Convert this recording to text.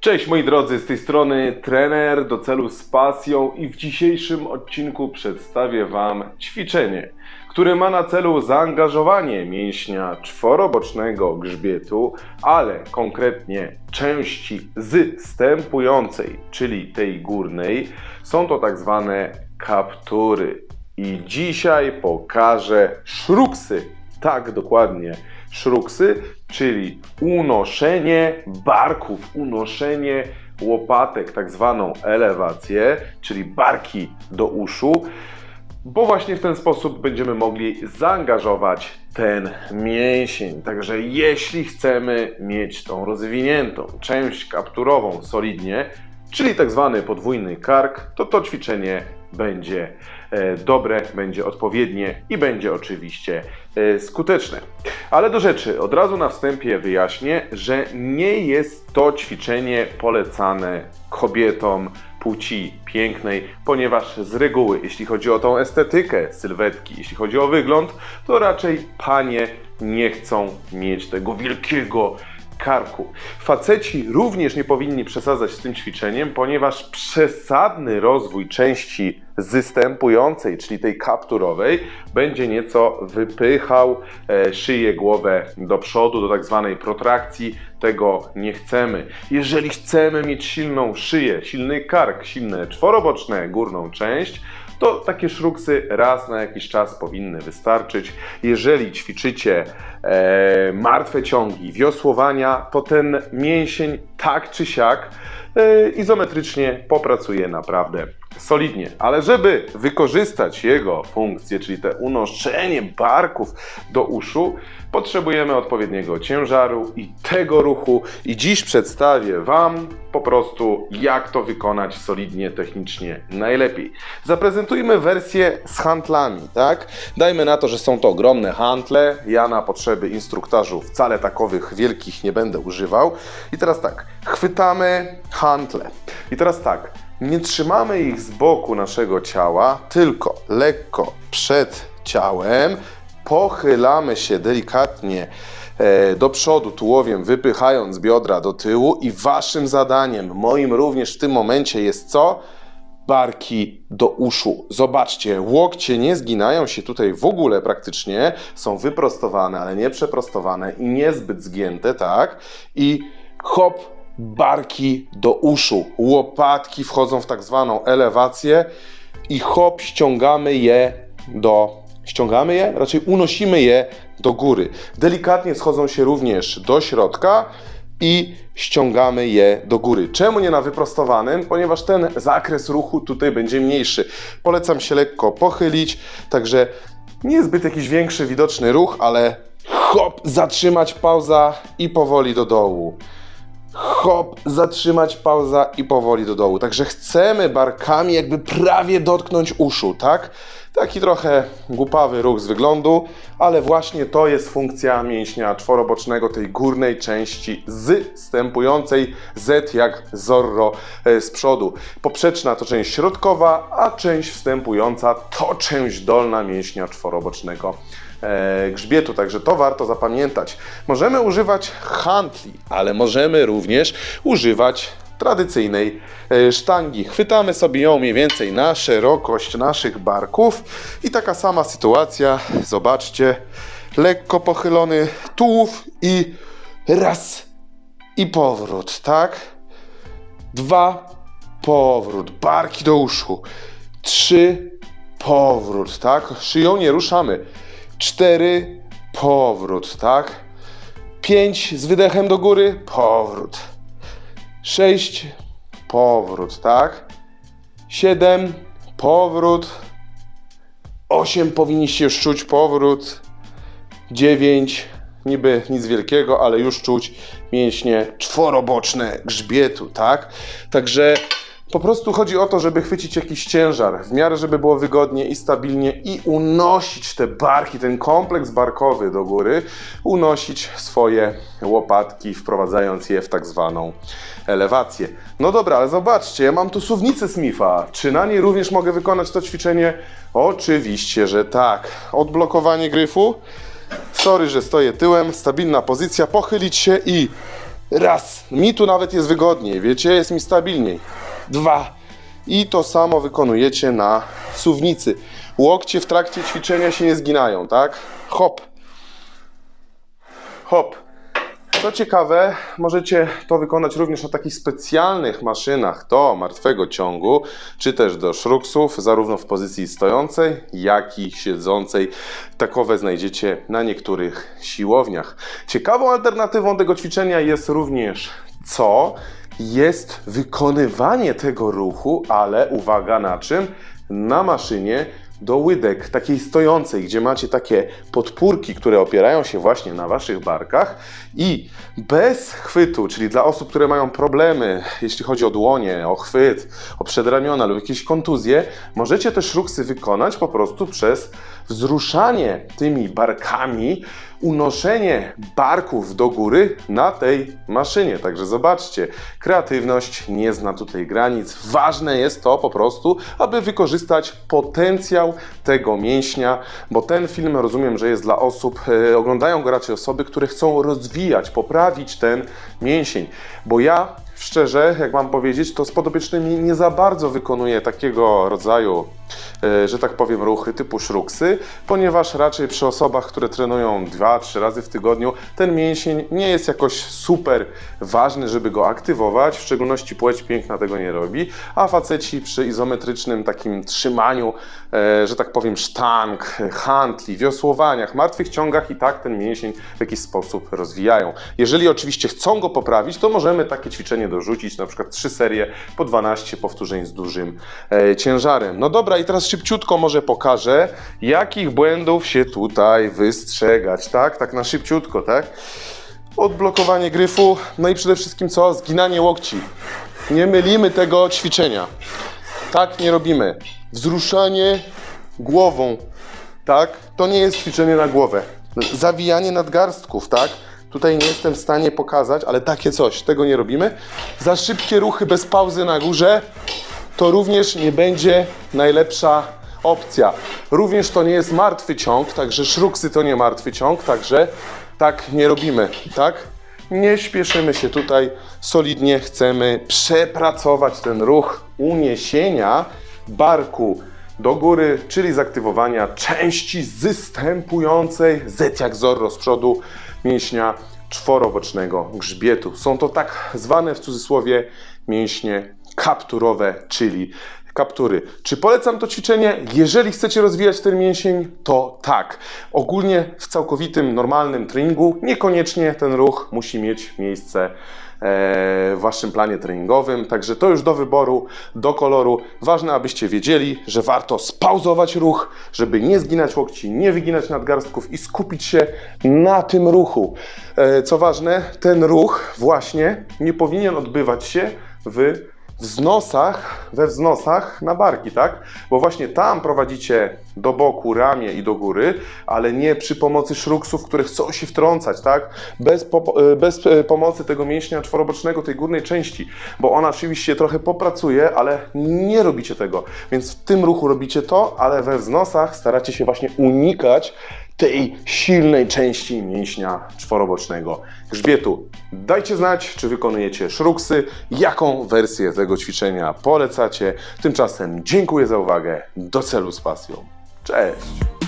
Cześć moi drodzy, z tej strony trener do celu z pasją i w dzisiejszym odcinku przedstawię Wam ćwiczenie, które ma na celu zaangażowanie mięśnia czworobocznego grzbietu, ale konkretnie części zstępującej, czyli tej górnej. Są to tak zwane kaptury. I dzisiaj pokażę szruksy, tak dokładnie, szruksy, czyli unoszenie barków, unoszenie łopatek, tak zwaną elewację, czyli barki do uszu, bo właśnie w ten sposób będziemy mogli zaangażować ten mięsień. Także jeśli chcemy mieć tą rozwiniętą część kapturową solidnie, czyli tak zwany podwójny kark, to to ćwiczenie będzie dobre, będzie odpowiednie i będzie oczywiście e, skuteczne. Ale do rzeczy, od razu na wstępie wyjaśnię, że nie jest to ćwiczenie polecane kobietom płci pięknej, ponieważ z reguły, jeśli chodzi o tą estetykę sylwetki, jeśli chodzi o wygląd, to raczej panie nie chcą mieć tego wielkiego karku. Faceci również nie powinni przesadzać z tym ćwiczeniem, ponieważ przesadny rozwój części zystępującej, czyli tej kapturowej, będzie nieco wypychał e, szyję, głowę do przodu, do tak zwanej protrakcji. Tego nie chcemy. Jeżeli chcemy mieć silną szyję, silny kark, silne czworoboczne górną część, to takie szruksy raz na jakiś czas powinny wystarczyć. Jeżeli ćwiczycie e, martwe ciągi, wiosłowania, to ten mięsień tak czy siak e, izometrycznie popracuje naprawdę solidnie. Ale żeby wykorzystać jego funkcję, czyli te unoszenie barków do uszu, potrzebujemy odpowiedniego ciężaru i tego ruchu. I dziś przedstawię Wam po prostu, jak to wykonać solidnie, technicznie najlepiej. Zaprezentujmy wersję z handlami, tak? Dajmy na to, że są to ogromne handle. Ja na potrzeby instruktażu wcale takowych wielkich nie będę używał. I teraz tak, chwytamy handle. I teraz tak, nie trzymamy ich z boku naszego ciała, tylko lekko przed ciałem, pochylamy się delikatnie e, do przodu tułowiem, wypychając biodra do tyłu i waszym zadaniem, moim również w tym momencie jest co? Barki do uszu. Zobaczcie, łokcie nie zginają się tutaj w ogóle praktycznie, są wyprostowane, ale nie przeprostowane i niezbyt zgięte, tak? I hop, barki do uszu. Łopatki wchodzą w tak zwaną elewację i hop, ściągamy je do. Ściągamy je, raczej unosimy je do góry. Delikatnie schodzą się również do środka i ściągamy je do góry. Czemu nie na wyprostowanym? Ponieważ ten zakres ruchu tutaj będzie mniejszy. Polecam się lekko pochylić, także niezbyt jakiś większy, widoczny ruch, ale hop, zatrzymać pauza i powoli do dołu hop, zatrzymać, pauza i powoli do dołu. Także chcemy barkami jakby prawie dotknąć uszu, tak? Taki trochę głupawy ruch z wyglądu, ale właśnie to jest funkcja mięśnia czworobocznego, tej górnej części zstępującej Z jak Zorro e, z przodu. Poprzeczna to część środkowa, a część wstępująca to część dolna mięśnia czworobocznego grzbietu, także to warto zapamiętać. Możemy używać handli, ale możemy również używać tradycyjnej e, sztangi. Chwytamy sobie ją mniej więcej na szerokość naszych barków i taka sama sytuacja, zobaczcie, lekko pochylony tułów i raz i powrót, tak? Dwa, powrót, barki do uszu. Trzy, powrót, tak? Szyją nie ruszamy. Cztery, powrót, tak? Pięć z wydechem do góry, powrót. Sześć, powrót, tak? Siedem, powrót. Osiem powinniście już czuć powrót. Dziewięć, niby nic wielkiego, ale już czuć mięśnie czworoboczne grzbietu, tak? Także po prostu chodzi o to, żeby chwycić jakiś ciężar, w miarę, żeby było wygodnie i stabilnie i unosić te barki, ten kompleks barkowy do góry, unosić swoje łopatki, wprowadzając je w tak zwaną elewację. No dobra, ale zobaczcie, ja mam tu suwnicę Smitha. Czy na niej również mogę wykonać to ćwiczenie? Oczywiście, że tak. Odblokowanie gryfu. Sorry, że stoję tyłem. Stabilna pozycja. Pochylić się i Raz. Mi tu nawet jest wygodniej, wiecie, jest mi stabilniej. Dwa. I to samo wykonujecie na suwnicy. Łokcie w trakcie ćwiczenia się nie zginają, tak? Hop. Hop. Co ciekawe, możecie to wykonać również na takich specjalnych maszynach do martwego ciągu, czy też do szruksów, zarówno w pozycji stojącej, jak i siedzącej. Takowe znajdziecie na niektórych siłowniach. Ciekawą alternatywą tego ćwiczenia jest również co? Jest wykonywanie tego ruchu, ale uwaga na czym? Na maszynie do łydek, takiej stojącej, gdzie macie takie podpórki, które opierają się właśnie na waszych barkach i bez chwytu, czyli dla osób, które mają problemy, jeśli chodzi o dłonie, o chwyt, o przedramiona lub jakieś kontuzje, możecie te szruksy wykonać po prostu przez wzruszanie tymi barkami, unoszenie barków do góry na tej maszynie. Także zobaczcie, kreatywność nie zna tutaj granic. Ważne jest to po prostu, aby wykorzystać potencjał tego mięśnia, bo ten film rozumiem, że jest dla osób, e, oglądają go raczej osoby, które chcą rozwijać, poprawić ten mięsień, bo ja Szczerze, jak mam powiedzieć, to z podopiecznymi nie za bardzo wykonuję takiego rodzaju, że tak powiem, ruchy typu szruksy, ponieważ raczej przy osobach, które trenują 2-3 razy w tygodniu, ten mięsień nie jest jakoś super ważny, żeby go aktywować, w szczególności płeć piękna tego nie robi, a faceci przy izometrycznym takim trzymaniu, e, że tak powiem, sztang, handli, wiosłowaniach, martwych ciągach i tak ten mięsień w jakiś sposób rozwijają. Jeżeli oczywiście chcą go poprawić, to możemy takie ćwiczenie dorzucić, na przykład 3 serie po 12 powtórzeń z dużym e, ciężarem. No dobra, i teraz szybciutko może pokażę, jakich błędów się tutaj wystrzegać, tak? Tak na szybciutko, tak? Odblokowanie gryfu, no i przede wszystkim co? Zginanie łokci. Nie mylimy tego ćwiczenia. Tak nie robimy. Wzruszanie głową, tak? To nie jest ćwiczenie na głowę. Zawijanie nadgarstków, tak? Tutaj nie jestem w stanie pokazać, ale takie coś, tego nie robimy. Za szybkie ruchy bez pauzy na górze to również nie będzie najlepsza opcja. Również to nie jest martwy ciąg, także szruksy to nie martwy ciąg, także tak nie robimy, tak? Nie śpieszymy się tutaj, solidnie chcemy przepracować ten ruch uniesienia barku do góry, czyli zaktywowania części zystępującej, Z jak Zorro z przodu, mięśnia czworobocznego grzbietu. Są to tak zwane w cudzysłowie mięśnie kapturowe, czyli kaptury. Czy polecam to ćwiczenie? Jeżeli chcecie rozwijać ten mięsień, to tak. Ogólnie w całkowitym, normalnym treningu niekoniecznie ten ruch musi mieć miejsce e, w waszym planie treningowym. Także to już do wyboru, do koloru. Ważne, abyście wiedzieli, że warto spauzować ruch, żeby nie zginać łokci, nie wyginać nadgarstków i skupić się na tym ruchu. E, Co ważne, ten ruch właśnie nie powinien odbywać się w wznosach, we wznosach na barki, tak? Bo właśnie tam prowadzicie do boku ramię i do góry, ale nie przy pomocy szruksów, które chcą się wtrącać, tak? Bez, po, e, bez e, pomocy tego mięśnia czworobocznego, tej górnej części, bo ona oczywiście trochę popracuje, ale nie robicie tego. Więc w tym ruchu robicie to, ale we wznosach staracie się właśnie unikać tej silnej części mięśnia czworobocznego grzbietu. Dajcie znać, czy wykonujecie szruksy, jaką wersję tego ćwiczenia polecacie. Tymczasem dziękuję za uwagę. Do celu z pasją. Cześć!